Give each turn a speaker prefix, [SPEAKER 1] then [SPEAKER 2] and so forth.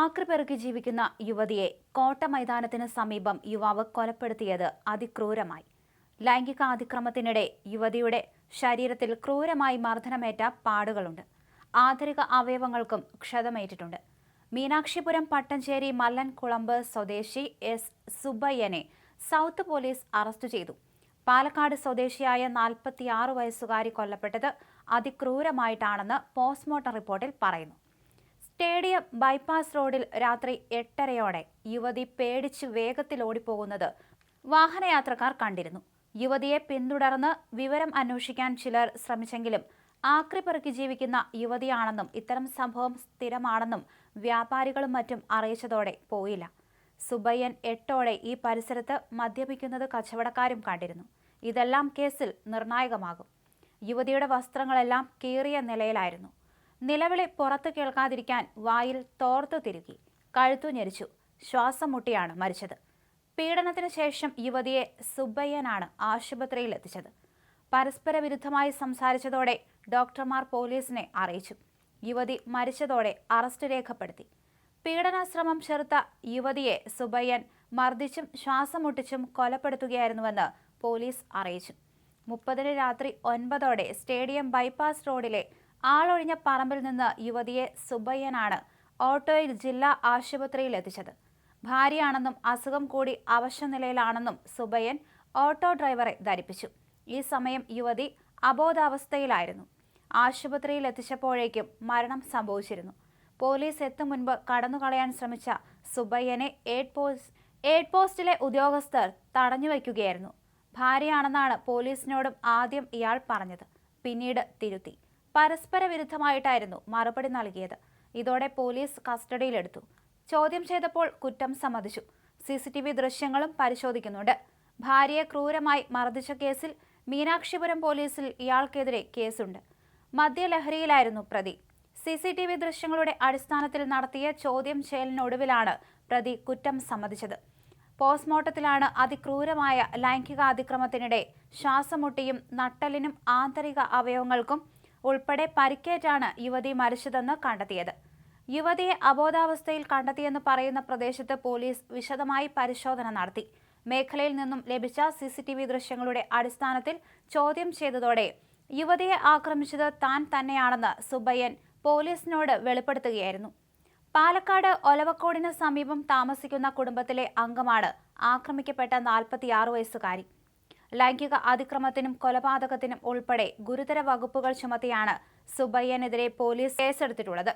[SPEAKER 1] ആക്രിപ്പെറുക്കി ജീവിക്കുന്ന യുവതിയെ കോട്ട മൈതാനത്തിന് സമീപം യുവാവ് കൊലപ്പെടുത്തിയത് അതിക്രൂരമായി. ലൈംഗിക അതിക്രമത്തിനിടെ യുവതിയുടെ ശരീരത്തിൽ ക്രൂരമായി മർദ്ദനമേറ്റ പാടുകളുണ്ട്. ആന്തരിക അവയവങ്ങൾക്കും ക്ഷതമേറ്റിട്ടുണ്ട്. മീനാക്ഷിപുരം പട്ടഞ്ചേരി മല്ലൻകുളമ്പ് സ്വദേശി എസ്. സുബയ്യനെ സൗത്ത് പോലീസ് അറസ്റ്റ് ചെയ്തു. പാലക്കാട് സ്വദേശിയായ നാൽപ്പത്തിയാറ് വയസ്സുകാരി കൊല്ലപ്പെട്ടത് അതിക്രൂരമായിട്ടാണെന്ന് പോസ്റ്റ്മോർട്ടം റിപ്പോർട്ടിൽ പറയുന്നു. സ്റ്റേഡിയം ബൈപ്പാസ് റോഡിൽ രാത്രി എട്ടരയോടെ യുവതി പേടിച്ച് വേഗത്തിൽ ഓടിപ്പോകുന്നത് വാഹനയാത്രക്കാർ കണ്ടിരുന്നു. യുവതിയെ പിന്തുടർന്ന് വിവരം അന്വേഷിക്കാൻ ചിലർ ശ്രമിച്ചെങ്കിലും ആക്രിപ്പെറുക്കി ജീവിക്കുന്ന യുവതിയാണെന്നും ഇത്തരം സംഭവം സ്ഥിരമാണെന്നും വ്യാപാരികളും മറ്റും അറിയിച്ചതോടെ പോയില്ല. സുബയ്യൻ എട്ടോടെ ഈ പരിസരത്ത് മദ്യപിക്കുന്നത് കച്ചവടക്കാരും കണ്ടിരുന്നു. ഇതെല്ലാം കേസിൽ നിർണായകമാകും. യുവതിയുടെ വസ്ത്രങ്ങളെല്ലാം കീറിയ നിലയിലായിരുന്നു. നിലവിളി പുറത്തു കേൾക്കാതിരിക്കാൻ വായിൽ തോർത്തു തിരുകി. കഴുത്തു ഞെരിച്ചു. ശ്വാസം മുട്ടിയാണ് മരിച്ചത്. പീഡനത്തിന് ശേഷം യുവതിയെ സുബ്ബയ്യനാണ് ആശുപത്രിയിൽ എത്തിച്ചത്. പരസ്പര വിരുദ്ധമായി സംസാരിച്ചതോടെ ഡോക്ടർമാർ പോലീസിനെ അറിയിച്ചു. യുവതി മരിച്ചതോടെ അറസ്റ്റ് രേഖപ്പെടുത്തി. പീഡനാശ്രമം ചെറുത്ത യുവതിയെ സുബയ്യൻ മർദ്ദിച്ചും ശ്വാസം മുട്ടിച്ചും കൊലപ്പെടുത്തുകയായിരുന്നുവെന്ന് പോലീസ് അറിയിച്ചു. മുപ്പതിന് രാത്രി ഒൻപതോടെ സ്റ്റേഡിയം ബൈപ്പാസ് റോഡിലെ ആളൊഴിഞ്ഞ പറമ്പിൽ നിന്ന് യുവതിയെ സുബയ്യനാണ് ഓട്ടോയിൽ ജില്ലാ ആശുപത്രിയിൽ എത്തിച്ചത്. ഭാര്യയാണെന്നും അസുഖം കൂടി അവശനിലയിലാണെന്നും സുബയ്യൻ ഓട്ടോ ഡ്രൈവറെ ധരിപ്പിച്ചു. ഈ സമയം യുവതി അബോധാവസ്ഥയിലായിരുന്നു. ആശുപത്രിയിൽ എത്തിച്ചപ്പോഴേക്കും മരണം സംഭവിച്ചിരുന്നു. പോലീസ് എത്തും മുൻപ് കടന്നുകളയാൻ ശ്രമിച്ച സുബയ്യനെ എയ്ഡ് പോസ്റ്റ് എയ്ഡ് പോസ്റ്റിലെ ഉദ്യോഗസ്ഥർ തടഞ്ഞു വയ്ക്കുകയായിരുന്നു. ഭാര്യയാണെന്നാണ് പോലീസിനോടും ആദ്യം ഇയാൾ പറഞ്ഞത്. പിന്നീട് തിരുത്തി. പരസ്പര വിരുദ്ധമായിട്ടായിരുന്നു മറുപടി നൽകിയത്. ഇതോടെ പോലീസ് കസ്റ്റഡിയിലെടുത്തു. ചോദ്യം ചെയ്തപ്പോൾ കുറ്റം സമ്മതിച്ചു. സി സി ടി വി ദൃശ്യങ്ങളും പരിശോധിക്കുന്നുണ്ട്. ഭാര്യയെ ക്രൂരമായി മർദ്ദിച്ച കേസിൽ മീനാക്ഷിപുരം പോലീസിൽ ഇയാൾക്കെതിരെ കേസുണ്ട്. മദ്യലഹരിയിലായിരുന്നു പ്രതി. സി സി ടി വി ദൃശ്യങ്ങളുടെ അടിസ്ഥാനത്തിൽ നടത്തിയ ചോദ്യം ചെയ്യലിനൊടുവിലാണ് പ്രതി കുറ്റം സമ്മതിച്ചത്. പോസ്റ്റ്മോർട്ടത്തിലാണ് അതിക്രൂരമായ ലൈംഗിക അതിക്രമത്തിനിടെ ശ്വാസമുട്ടിയും നട്ടലിനും ആന്തരിക അവയവങ്ങൾക്കും ഉൾപ്പെടെ പരിക്കേറ്റാണ് യുവതി മരിച്ചതെന്ന് കണ്ടെത്തിയത്. യുവതിയെ അബോധാവസ്ഥയിൽ കണ്ടെത്തിയെന്ന് പറയുന്ന പ്രദേശത്ത് പോലീസ് വിശദമായി പരിശോധന നടത്തി. മേഖലയിൽ നിന്നും ലഭിച്ച സി സി ടി വി ദൃശ്യങ്ങളുടെ അടിസ്ഥാനത്തിൽ ചോദ്യം ചെയ്തതോടെ യുവതിയെ ആക്രമിച്ചത് താൻ തന്നെയാണെന്ന് സുബയ്യൻ പോലീസിനോട് വെളിപ്പെടുത്തുകയായിരുന്നു. പാലക്കാട് ഒലവക്കോടിന് സമീപം താമസിക്കുന്ന കുടുംബത്തിലെ അംഗമാണ് ആക്രമിക്കപ്പെട്ട നാൽപ്പത്തിയാറ് വയസ്സുകാരി. ലൈംഗിക അതിക്രമത്തിനും കൊലപാതകത്തിനും ഉൾപ്പെടെ ഗുരുതര വകുപ്പുകൾ ചുമത്തിയാണ് സുബയ്യനെതിരെ പോലീസ് കേസെടുത്തിട്ടുള്ളത്.